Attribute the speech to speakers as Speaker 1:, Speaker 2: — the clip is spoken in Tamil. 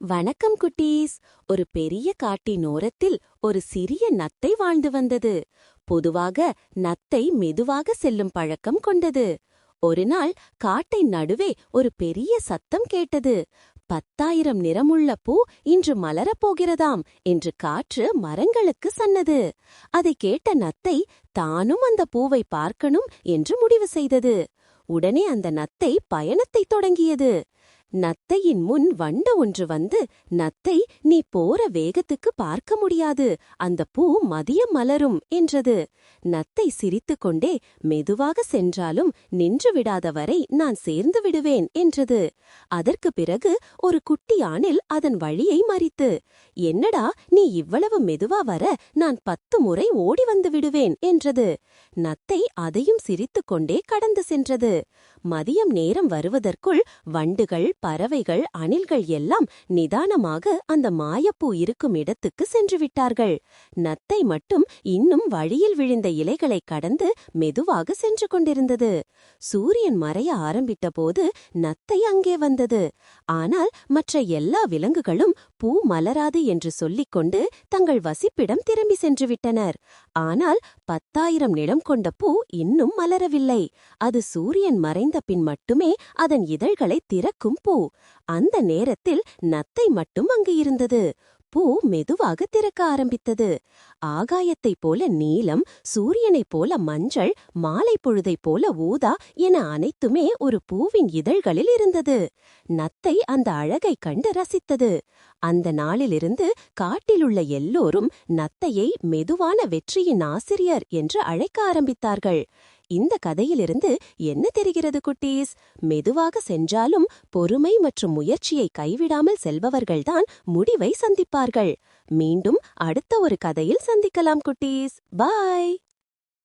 Speaker 1: வணக்கம் குட்டீஸ். ஒரு பெரிய காட்டின் ஓரத்தில் ஒரு சிறிய நத்தை வாழ்ந்து வந்தது. பொதுவாக நத்தை மெதுவாக செல்லும் பழக்கம் கொண்டது. ஒரு நாள் காட்டை நடுவே ஒரு பெரிய சத்தம் கேட்டது. பத்தாயிரம் நிறமுள்ள பூ இன்று மலரப் போகிறதாம் என்று காற்று மரங்களுக்கு சொன்னது. அதை கேட்ட நத்தை தானும் அந்த பூவை பார்க்கணும் என்று முடிவு செய்தது. உடனே அந்த நத்தை பயணத்தைத் தொடங்கியது. நத்தையின் முன் வண்டு ஒன்று வந்து நத்தை நீ போற வேகத்துக்கு பார்க்க முடியாது. அந்த பூ மதியம் மலரும் என்றது. நத்தை சிரித்துக்கொண்டே மெதுவாக சென்றாலும் நின்று விடாத வரை நான் சேர்ந்து விடுவேன் என்றது. அதற்கு பிறகு ஒரு குட்டி ஆணில் அதன் வழியை மறித்து என்னடா நீ இவ்வளவு மெதுவா வர நான் பத்து முறை ஓடி வந்து விடுவேன் என்றது. நத்தை அதையும் சிரித்துக்கொண்டே கடந்து சென்றது. மதியம் நேரம் வருவதற்குள் வண்டுகள் பறவைகள் அணில்கள் எல்லாம் நிதானமாக அந்த மாயப்பூ இருக்கும் இடத்துக்கு சென்று விட்டார்கள் நத்தை மட்டும் இன்னும் வழியில் விழுந்த இலைகளை கடந்து மெதுவாக சென்று கொண்டிருந்தது. சூரியன் மறைய ஆரம்பித்த போது நத்தை அங்கே வந்தது. ஆனால் மற்ற எல்லா விலங்குகளும் பூ மலராது என்று சொல்லிக் கொண்டு தங்கள் வசிப்பிடம் திரும்பி சென்று விட்டனர் ஆனால் பத்தாயிரம் நிலம் கொண்ட பூ இன்னும் மலரவில்லை. அது சூரியன் மறைந்த பின் மட்டுமே அதன் இதழ்களை திறக்கும் பூ. அந்த நேரத்தில் நத்தை மட்டும் அங்கு இருந்தது. பூ மெதுவாக திறக்க ஆரம்பித்தது. ஆகாயத்தைப் போல நீலம் சூரியனைப் போல மஞ்சள் மாலை பொழுதைப் போல ஊதா என அனைத்துமே ஒரு பூவின் இதழ்களில் இருந்தது. நத்தை அந்த அழகைக் கண்டு ரசித்தது. அந்த நாளிலிருந்து காட்டிலுள்ள எல்லோரும் நத்தையை மெதுவான வெற்றியின் ஆசிரியர் என்று அழைக்க ஆரம்பித்தார்கள். இந்த கதையிலிருந்து என்ன தெரிகிறது குட்டீஸ்? மெதுவாக சென்றாலும் பொறுமை மற்றும் முயற்சியை கைவிடாமல் செல்பவர்கள்தான் முடிவை சந்திப்பார்கள். மீண்டும் அடுத்த ஒரு கதையில் சந்திக்கலாம் குட்டீஸ். பாய்!